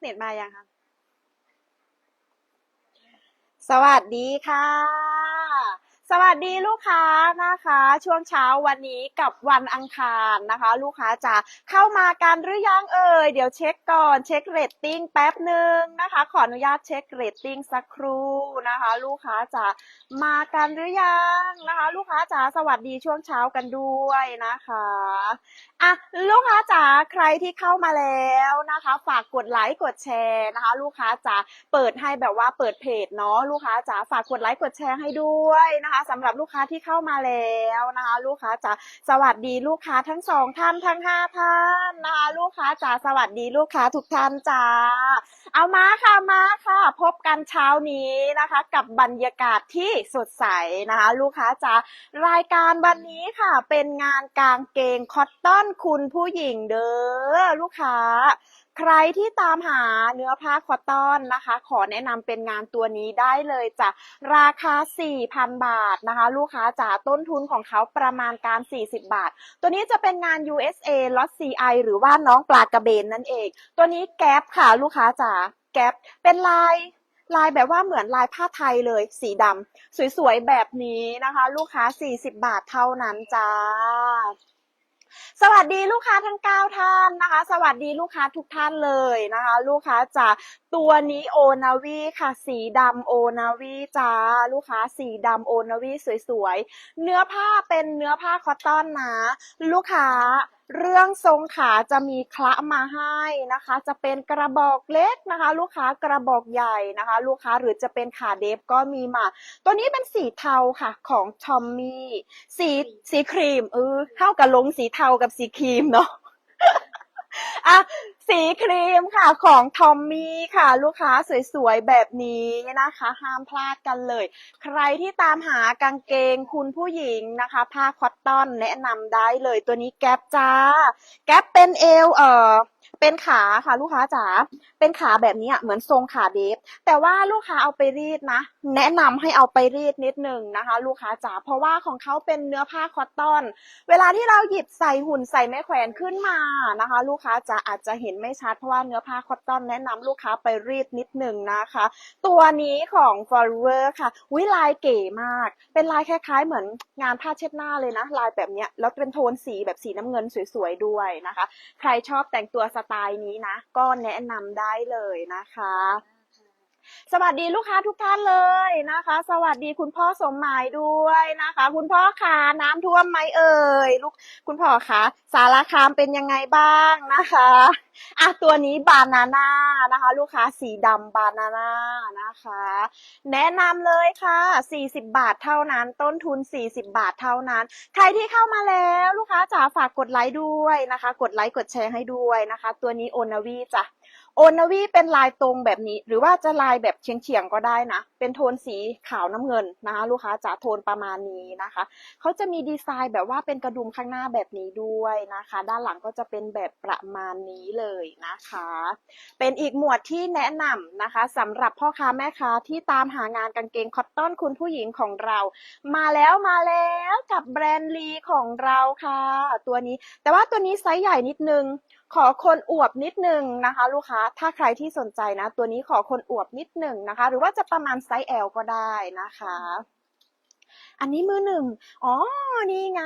เน็ตมายังคะสวัสดีค่ะ สวัสดีลูกค้านะคะ ช่วงเช้าวันนี้กับวันอังคารนะคะ ลูกค้าจะเข้ามากันหรือยังเอ่ยเดี๋ยวเช็คก่อนเช็คเรตติ้งแป๊บหนึ่งนะคะ ขออนุญาตเช็คเรตติ้งสักครู่นะคะ ลูกค้าจะมากันหรือยังนะคะ ลูกค้าจ๋าสวัสดีช่วงเช้ากันด้วยนะคะ อะลูกค้าจ๋าใครที่เข้ามาแล้วนะคะ ฝากกดไลค์กดแชร์นะคะ ลูกค้าจ๋าเปิดให้แบบว่าเปิดเพจเนาะลูกค้าจ๋าฝากกดไลค์กดแชร์ให้ด้วยนะคะสำหรับลูกค้าที่เข้ามาแล้วนะคะ ลูกค้าจ๋าสวัสดีลูกค้าทั้งสองท่านทั้งห้าท่านนะคะลูกค้าจ๋าสวัสดีลูกค้าทุกท่านจ้าเอามาค่ะมาค่ะ พบกันเช้านี้นะคะ กับบรรยากาศที่สดใสนะคะ ลูกค้าจ๋ารายการวันนี้ค่ะเป็นงานกางเกงคอตตอนคุณผู้หญิงเด้อลูกค้า ใครที่ตามหาเนื้อผ้าคอตตอนนะคะ ขอแนะนำเป็นงานตัวนี้ได้เลยจ้ะราคา 4,000 บาทนะคะ ลูกค้าจ๋าต้นทุนของเขาประมาณการ 40 บาท ตัวนี้จะเป็นงาน USA Lot CI หรือว่าน้องปลากระเบนนั่นเอง ตัวนี้แก๊ปค่ะลูกค้าจ๋าแก๊ปเป็นลายลายแบบว่าเหมือนลายผ้าไทยเลยสีดำสวยๆ แบบนี้นะคะ ลูกค้า 40 บาทเท่านั้นจ้า สวัสดีลูกค้าทั้ง 9 ท่านนะคะ สวัสดีลูกค้าทุกท่านเลยนะคะ ลูกค้าจ๋าตัวนี้โอนาวีค่ะ สีดำโอนาวีจ้าลูกค้าสีดำโอนาวีสวยๆ เนื้อผ้าเป็นเนื้อผ้าคอตตอนนะ ลูกค้า เรื่องทรงขาจะมีคละมาให้นะคะ จะเป็นกระบอกเล็กนะคะ ลูกค้ากระบอกใหญ่นะคะ ลูกค้าหรือจะเป็นขาเดฟก็มีมา ตัวนี้เป็นสีเทาค่ะของทอมมี่สีสีครีมเออเข้ากับลงสีเทากับสีครีมเนาะอะ สีครีมค่ะของทอมมี่ค่ะ ลูกค้าสวยๆ แบบนี้นะคะ ห้ามพลาดกันเลย ใครที่ตามหากางเกงคุณผู้หญิงนะคะ ผ้าคอตตอนแนะนำได้เลยตัวนี้แก๊ปจ้า แก๊ปเป็นเอวเออเป็นขาค่ะลูกค้าจ๋า เป็นขาแบบนี้อะเหมือนทรงขาเดฟ แต่ว่าลูกค้าเอาไปรีดนะ แนะนำให้เอาไปรีดนิดหนึ่งนะคะ ลูกค้าจ๋า เพราะว่าของเขาเป็นเนื้อผ้าคอตตอน เวลาที่เราหยิบใส่หุ่นใส่แม่แขวนขึ้นมานะคะ ลูกค้าจะอาจจะเห็นไม่ชัดเพราะว่าเนื้อผ้าคอตตอนแนะนำลูกค้าไปรีดนิดหนึ่งนะคะ ตัวนี้ของ f o r e v e r ค่ะวิลายเก๋มาก เป็นลายคล้ายๆ เหมือนงานผ้าเช็ดหน้าเลยนะ ลายแบบนี้แล้วเป็นโทนสีแบบสีน้ำเงินสวยๆด้วยนะคะ ใครชอบแต่งตัวสไตล์นี้นะ ก็แนะนำได้เลยนะคะ สวัสดีลูกค้าทุกท่านเลยนะคะ สวัสดีคุณพ่อสมหมายด้วยนะคะ คุณพ่อคะน้ำท่วมไหมเอ่ยลูกคุณพ่อคะสารคามเป็นยังไงบ้างนะคะอะตัวนี้บานาน่านะคะ ลูกค้าสีดำบานาน่านะคะ แนะนำเลยค่ะ 40 บาทเท่านั้น ต้นทุน 40 บาทเท่านั้น ใครที่เข้ามาแล้วลูกค้าจ๋าฝากกดไลค์ด้วยนะคะ กดไลค์กดแชร์ให้ด้วยนะคะ ตัวนี้โอนาวีจ้ะ โอนาวีเป็นลายตรงแบบนี้ หรือว่าจะลายแบบเฉียงๆก็ได้นะ เป็นโทนสีขาวน้ำเงินนะคะลูกค้าจ๋าโทนประมาณนี้นะคะเขาจะมีดีไซน์แบบว่าเป็นกระดุมข้างหน้าแบบนี้ด้วยนะคะ ด้านหลังก็จะเป็นแบบประมาณนี้เลยนะคะ เป็นอีกหมวดที่แนะนำนะคะสำหรับพ่อค้าแม่ค้าที่ตามหางานกางเกงคอตตอนคุณผู้หญิงของเรา มาแล้วมาแล้ว กับแบรนด์ลีของเราค่ะ ตัวนี้ แต่ว่าตัวนี้ไซส์ใหญ่นิดนึง ขอคนอวบนิดนึงนะคะ ลูกค้าถ้าใครที่สนใจนะ ตัวนี้ขอคนอวบนิดหนึ่งนะคะ หรือว่าจะประมาณไซส์ L ก็ได้นะคะอันนี้มือหนึ่ง อ๋อ นี่ไง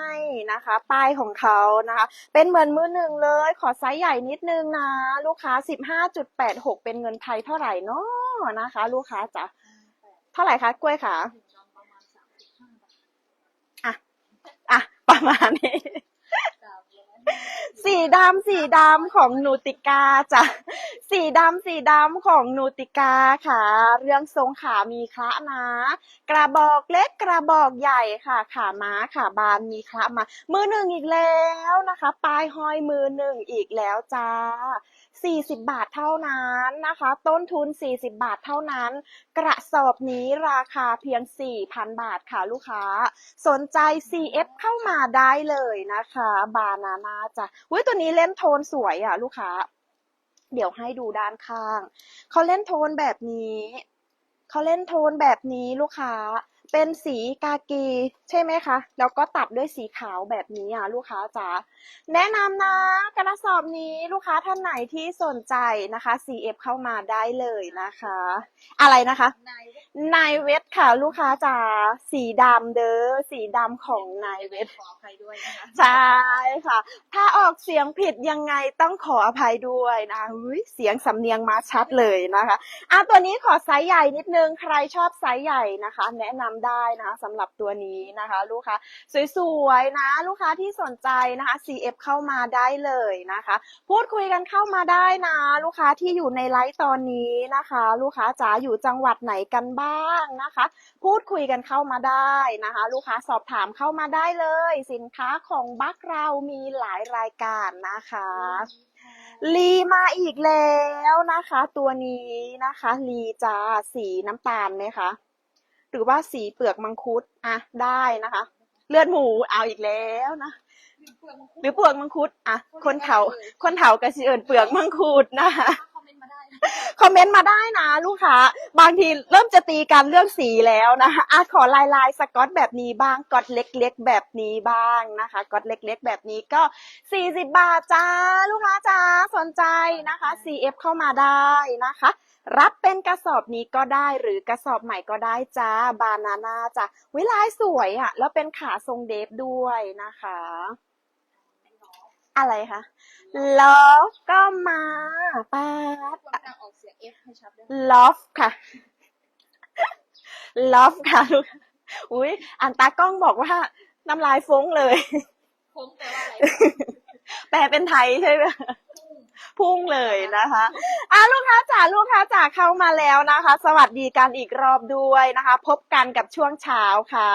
นะคะ ป้ายของเขานะคะ เป็นเหมือนมือหนึ่งเลย ขอไซส์ใหญ่นิดนึงนะ ลูกค้า 15.86 เป็นเงินไทยเท่าไหร่เนาะนะคะ ลูกค้าจ๋าเท่าไหร่คะกล้วยขาอะ อะ ประมาณนี้ สีดำสีดำของนูติกาจ้ะสีดำสีดำของนูติกาค่ะ เรื่องทรงขามีคละนะ กระบอกเล็กกระบอกใหญ่ค่ะ ขาม้าขาบานมีคละมา มือหนึ่งอีกแล้วนะคะ ปลายห้อยมือหนึ่งอีกแล้วจ้า 40 บาทเท่านั้นนะคะ ต้นทุน 40 บาทเท่านั้น กระสอบนี้ราคาเพียง 4,000 บาทค่ะลูกค้า สนใจ CF เข้ามาได้เลยนะคะ บานาน่าจ้ะอุ้ยตัวนี้เล่นโทนสวยอะลูกค้า เดี๋ยวให้ดูด้านข้าง เขาเล่นโทนแบบนี้ เขาเล่นโทนแบบนี้ลูกค้า เป็นสีกากีใช่ไหมคะ แล้วก็ตัดด้วยสีขาวแบบนี้อะลูกค้าจ๋าแนะนำนะกระสอบนี้ลูกค้าท่านไหนที่สนใจนะคะ CF เข้ามาได้เลยนะคะ อะไรนะคะ นายนายเวทค่ะ ลูกค้าจ๋าสีดำเด้อสีดำของนายเวทขออภัยด้วยนะคะใช่ค่ะ ถ้าออกเสียงผิดยังไงต้องขออภัยด้วยนะคะอุ๊ยเสียงสำเนียงมาชัดเลยนะคะอะตัวนี้ขอไซส์ใหญ่นิดนึงใครชอบไซส์ใหญ่นะคะ แนะนำได้นะคะสำหรับตัวนี้นะคะ ลูกค้าสวยๆนะ ลูกค้าที่สนใจนะคะ CF เข้ามาได้เลยนะคะ พูดคุยกันเข้ามาได้นะ ลูกค้าที่อยู่ในไลฟ์ตอนนี้นะคะ ลูกค้าจ๋าอยู่จังหวัดไหนกันบ้างนะคะ พูดคุยกันเข้ามาได้นะคะ ลูกค้าสอบถามเข้ามาได้เลย สินค้าของบัคเรามีหลายรายการนะคะลีมาอีกแล้วนะคะ ตัวนี้นะคะลีจ้าสีน้ำตาลไหมคะหรือว่าสีเปลือกมังคุดอะได้นะคะ เลือดหมูเอาอีกแล้วนะหรือเปลือกมังคุดอะคนเถาคนเถากระเชิญเปลือกมังคุดนะคะ คอมเมนต์มาได้นะลูกค้า บางทีเริ่มจะตีกันเรื่องสีแล้วนะคะอะขอลายลายสกอตแบบนี้บ้างก๊อตเล็ก ๆ แบบนี้บ้างนะคะก๊อตเล็ก ๆ แบบนี้ก็ 40 บาทจ้า ลูกค้าจ้าสนใจนะคะ CF เข้ามาได้นะคะ รับเป็นกระสอบนี้ก็ได้หรือกระสอบใหม่ก็ได้จ้าบานาน่าจ้าวิลายสวยอะแล้วเป็นขาทรงเดฟด้วยนะคะ อะไรคะแล้วก็มาป้าดควรจะออกเสียง F ให้ชัดด้วย love ค่ะ love ค่ะลูกอุ้ยอันตากล้องบอกว่าน้ำลายฟุ้งเลยโค้งแต่ว่าอะไร แปลเป็นไทยใช่ไหม พุ่งเลยนะคะอะลูกค้าจ๋าลูกค้าจ๋าเข้ามาแล้วนะคะ สวัสดีกันอีกรอบด้วยนะคะ พบกันกับช่วงเช้าค่ะ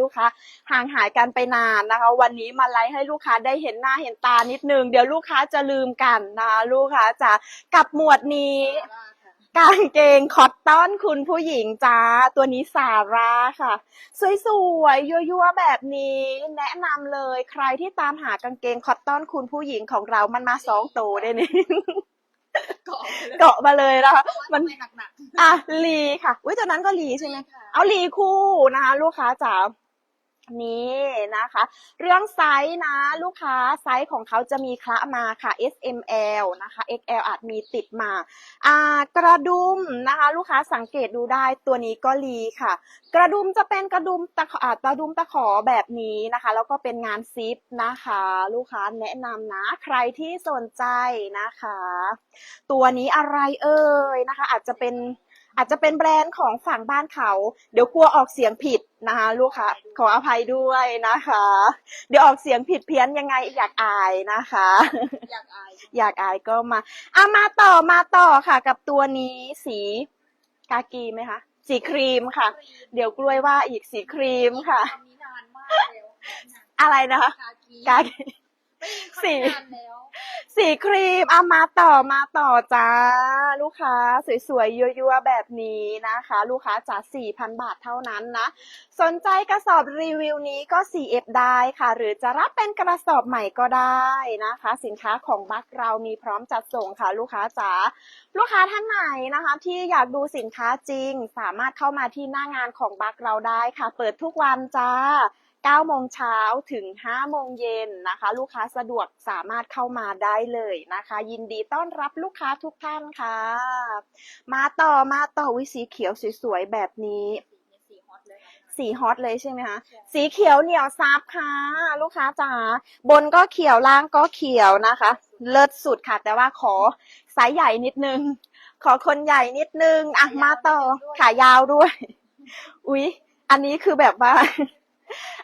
ลูกค้าห่างหายกันไปนานนะคะ วันนี้มาไลฟ์ให้ลูกค้าได้เห็นหน้าเห็นตานิดนึง เดี๋ยวลูกค้าจะลืมกันนะคะลูกค้าจ๋ากับหมวดนี้ว่าค่ะ กางเกงคอตตอนคุณผู้หญิงจ้า ตัวนี้ซาร่าค่ะ สวยๆ ยั่วๆ แบบนี้ แนะนำเลยใครที่ตามหากางเกงคอตตอนคุณผู้หญิงของเรามันมาสองตัวได้นี่เกาะไปเลยเกาะมาเลยนะคะมัมันนไม่หนักหนักอะลีค่ะอุ้ยตัวนั้นก็ลีใช่ไหมค่ะเอาลีคู่นะคะลูกค้าจ๋า นี่นะคะ เรื่องไซส์นะลูกค้าไซส์ของเขาจะมีคละมาค่ะ S M L นะคะ X L อาจมีติดมาอ่ากระดุมนะคะ ลูกค้าสังเกตดูได้ตัวนี้ก็ลีค่ะ กระดุมจะเป็นกระดุมตะขออ่ากระดุมตะขอแบบนี้นะคะ แล้วก็เป็นงานซิปนะคะ ลูกค้าแนะนำนะใครที่สนใจนะคะ ตัวนี้อะไรเอ่ยนะคะ อาจจะเป็น อาจจะเป็นแบรนด์ของฝั่งบ้านเขา เดี๋ยวกลัวออกเสียงผิดนะคะลูกค้าขออภัยด้วยนะคะ เดี๋ยวออกเสียงผิดเพี้ยนยังไงอยากอายนะคะ อยากอายอยากอายก็มาอะมาต่อมาต่อค่ะ กับตัวนี้สีกากีไหมคะสีครีมค่ะ เดี๋ยวกล้วยว่าอีกสีครีมค่ะคำนี้นานมากแล้วอะไรนะคะกากีกากีสี สีครีมอะมาต่อมาต่อจ้า ลูกค้าสวยๆยั่วๆแบบนี้นะคะ ลูกค้าจ๋า4,000 บาทเท่านั้นนะ สนใจกระสอบรีวิวนี้ก็ CF ได้ค่ะ หรือจะรับเป็นกระสอบใหม่ก็ได้นะคะ สินค้าของบัคเรามีพร้อมจัดส่งค่ะ ลูกค้าจ๋าลูกค้าท่านไหนนะคะ ที่อยากดูสินค้าจริง สามารถเข้ามาที่หน้างานของบัคเราได้ค่ะ เปิดทุกวันจ้า 9โมงเช้าถึง 5 โมงเย็นนะคะ ลูกค้าสะดวกสามารถเข้ามาได้เลยนะคะ ยินดีต้อนรับลูกค้าทุกท่านค่ะ มาต่อมาต่อวิสีเขียวสวยๆแบบนี้สีฮอตเลยใช่ไหมคะสีเขียวเหนียวซับค่ะ ลูกค้าจ๋าบนก็เขียวล่างก็เขียวนะคะ เลิศสุดค่ะ แต่ว่าขอไซส์ใหญ่นิดนึง ขอคนใหญ่นิดนึงอะมาต่อขายาวด้วย อุ๊ย อันนี้คือแบบว่า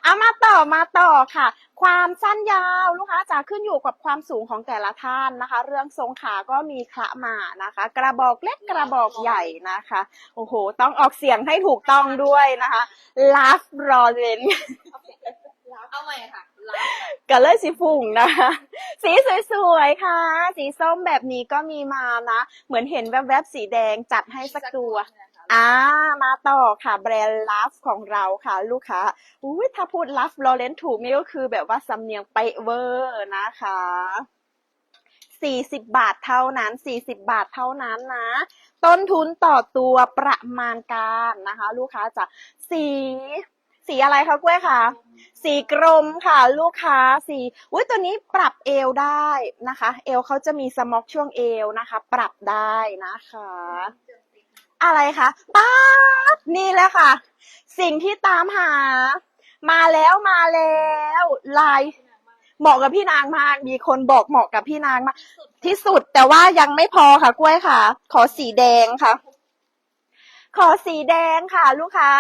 เอามาต่อมาต่อค่ะ ความสั้นยาวลูกค้าจะขึ้นอยู่กับความสูงของแต่ละท่านนะคะ เรื่องทรงขาก็มีคละมานะคะ กระบอกเล็กกระบอกใหญ่นะคะโอ้โห ต้องออกเสียงให้ถูกต้องด้วยนะคะ love r o l e n เอาใหม่ค่ะลากันเลยสีฝุ่งนะคะสีสวยๆค่ะ สีส้มแบบนี้ก็มีมานะ เหมือนเห็นแวบๆสีแดงจัดให้สักตัว อ่ามาต่อค่ะ แบรนด์ลัฟของเราค่ะ ลูกค้าอุ้ยถ้าพูดลัฟลอเรนถูกนี่ก็คือแบบว่าสำเนียงเป๊ะเวอร์นะคะ40บบาทเท่านั้น40บาทเท่านั้นนะ ต้นทุนต่อตัวประมาณการนะคะ ลูกค้าจะสี สีอะไรคะกล้วยคะสีกรมค่ะ ลูกค้าสีอุ้ยตัวนี้ปรับเอวได้นะคะ เอวเขาจะมีสม็อกช่วงเอวนะคะ ปรับได้นะคะ อะไรคะป๊าดนี่แหละค่ะ สิ่งที่ตามหา มาแล้วมาแล้วลายเหมาะกับพี่นางมาก มีคนบอกเหมาะกับพี่นางมากที่สุดแต่ว่ายังไม่พอค่ะกล้วยค่ะ ขอสีแดงค่ะ ขอสีแดงค่ะ ลูกค้า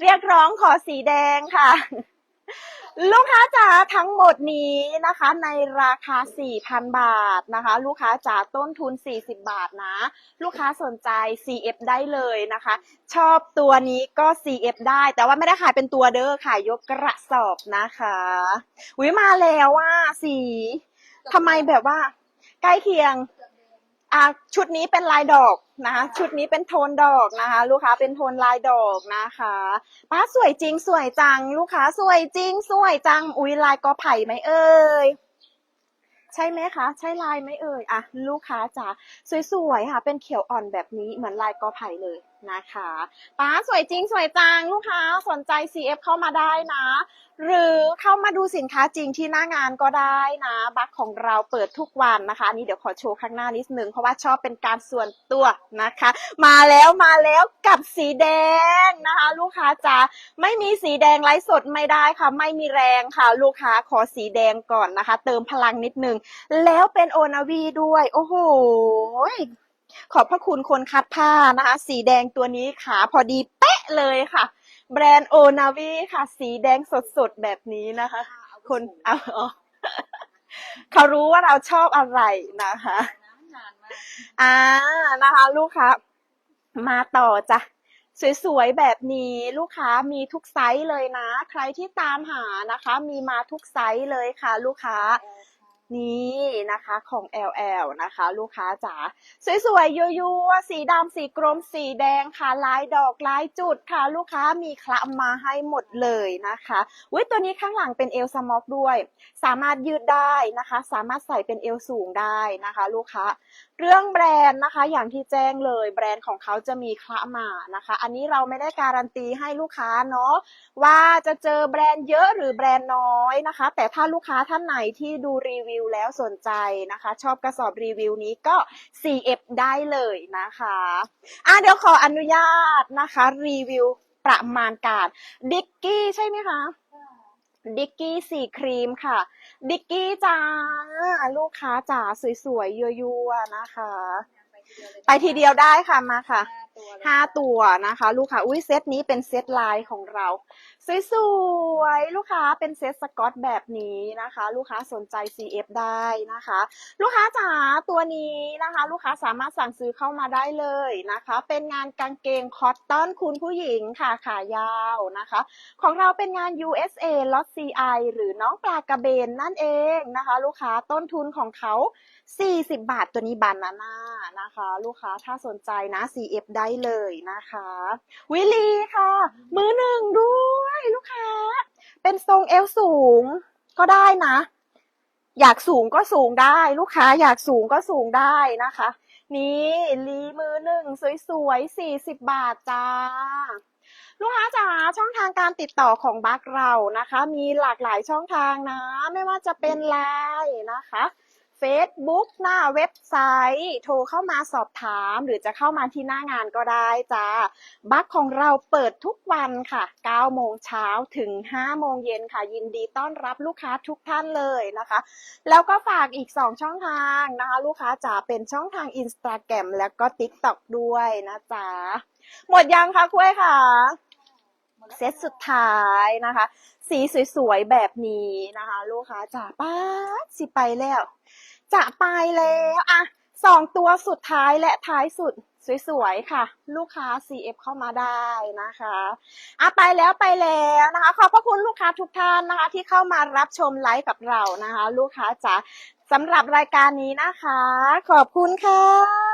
เรียกร้องขอสีแดงค่ะ ลูกค้าจ๋าทั้งหมดนี้นะคะ ในราคา 4,000 บาทนะคะ ลูกค้าจ๋าต้นทุน 40 บาทนะ ลูกค้าสนใจ CF ได้เลยนะคะ ชอบตัวนี้ก็ CF ได้ แต่ว่าไม่ได้ขายเป็นตัวเด้อขายยกกระสอบนะคะวิมาแล้วว่าสีทำไมแบบว่า ใกล้เคียง อะชุดนี้เป็นลายดอกนะคะ ชุดนี้เป็นโทนดอกนะคะ ลูกค้าเป็นโทนลายดอกนะคะป้าสวยจริงสวยจัง ลูกค้าสวยจริง สวยจัง อุ้ยลายกอไผ่ไหมเอ่ยใช่ไหมคะ ใช่ลายไหมเอ่ย อะ ลูกค้าจ๋าสวยๆค่ะ เป็นเขียวอ่อนแบบนี้เหมือนลายกอไผ่เลย นะคะป้าสวยจริงสวยจังลูกค้าสนใจ CF เข้ามาได้นะ หรือเข้ามาดูสินค้าจริงที่หน้างานก็ได้นะ บัคของเราเปิดทุกวันนะคะอันนี้เดี๋ยวขอโชว์ข้างหน้านิดนึง เพราะว่าชอบเป็นการส่วนตัวนะคะ มาแล้วมาแล้วกับสีแดงนะคะ ลูกค้าจ๋าไม่มีสีแดงไลฟ์สดไม่ได้ค่ะ ไม่มีแรงค่ะ ลูกค้าขอสีแดงก่อนนะคะ เติมพลังนิดนึง แล้วเป็นโอนาวีด้วย โอ้โห ขอบพระคุณคนคัดผ้านะคะ สีแดงตัวนี้ขาพอดีเป๊ะเลยค่ะ แบรนด์โอนาวีค่ะ สีแดงสดๆแบบนี้นะคะ คนเอาเอาเขารู้ว่าเราชอบอะไรนะคะนานมากอ่านะคะ ลูกค้ามาต่อจ้ะสวยๆแบบนี้ลูกค้ามีทุกไซส์เลยนะ ใครที่ตามหานะคะ มีมาทุกไซส์เลยค่ะ ลูกค้า นี่นะคะของ LL นะคะ ลูกค้าจ๋าสวยๆยั่วๆสีดำสีกรมสีแดงค่ะลายดอกลายจุดค่ะ ลูกค้ามีคละมาให้หมดเลยนะคะวุ้ยตัวนี้ข้างหลังเป็นเอลสม็อกด้วย สามารถยืดได้นะคะ สามารถใส่เป็นเอลสูงได้นะคะ ลูกค้า เรื่องแบรนด์นะคะ อย่างที่แจ้งเลยแบรนด์ของเขาจะมีคละมานะคะ อันนี้เราไม่ได้การันตีให้ลูกค้าเนาะว่าจะเจอแบรนด์เยอะหรือแบรนด์น้อยนะคะ แต่ถ้าลูกค้าท่านไหนที่ดูรีวิวแล้วสนใจนะคะ ชอบกระสอบรีวิวนี้ก็ CF ได้เลยนะคะอะเดี๋ยวขออนุญาตนะคะ รีวิวประมาณการดิกกี้ใช่ไหมคะ ดิกกี้สีครีมค่ะ ดิกกี้จ้า ลูกค้าจ๋าสวยๆ ยั่วๆนะคะ ไปทีเดียวได้ค่ะมาค่ะ ห้าตัวนะคะ ลูกค้าอุ้ยเซตนี้เป็นเซตลายของเราสวยๆลูกค้าเป็นเซตสกอตแบบนี้นะคะ ลูกค้าสนใจ CF ได้นะคะ ลูกค้าจ๋าตัวนี้นะคะ ลูกค้าสามารถสั่งซื้อเข้ามาได้เลยนะคะ เป็นงานกางเกงคอตตอนคุณผู้หญิงค่ะขายาวนะคะ ของเราเป็นงาน USA ล็อต CI หรือน้องปลากระเบนนั่นเองนะคะ ลูกค้าต้นทุนของเขา 40 บาทตัวนี้บานาน่านะคะ ลูกค้าถ้าสนใจนะ CF ได้เลยนะคะ วิลีค่ะ มือหนึ่งด้วยลูกค้า เป็นทรงเอวสูงก็ได้นะ อยากสูงก็สูงได้ลูกค้า อยากสูงก็สูงได้นะคะ นี่ลีมือหนึ่งสวยๆ40บบาทจ้าลูกค้าจ๋าช่องทางการติดต่อของบัคเรานะคะ มีหลากหลายช่องทางนะ ไม่ว่าจะเป็นไลน์นะคะ Facebook หน้าเว็บไซต์ โทรเข้ามาสอบถาม หรือจะเข้ามาที่หน้างานก็ได้จ้าบัคของเราเปิดทุกวันค่ะ 9 โมงเช้าถึง 5 โมงเย็นค่ะ ยินดีต้อนรับลูกค้าทุกท่านเลยนะคะ แล้วก็ฝากอีก 2 ช่องทางนะคะ ลูกค้าจ๋าเป็นช่องทาง Instagram แล้วก็ TikTok ด้วยนะจ๊ะหมดยังคะคุ้ยค่ะเซตสุดท้ายนะคะ สีสวยๆ แบบนี้นะคะ ลูกค้าจ๋าป้าดสิไปแล้ว จะไปแล้วอะสองตัวสุดท้ายและท้ายสุดสวยๆ ค่ะ ลูกค้า CF เข้ามาได้นะคะอะไปแล้วไปแล้วนะคะ ขอบพระคุณลูกค้าทุกท่านนะคะ ที่เข้ามารับชมไลฟ์กับเรานะคะ ลูกค้าจ๋าสำหรับรายการนี้นะคะ ขอบคุณค่ะ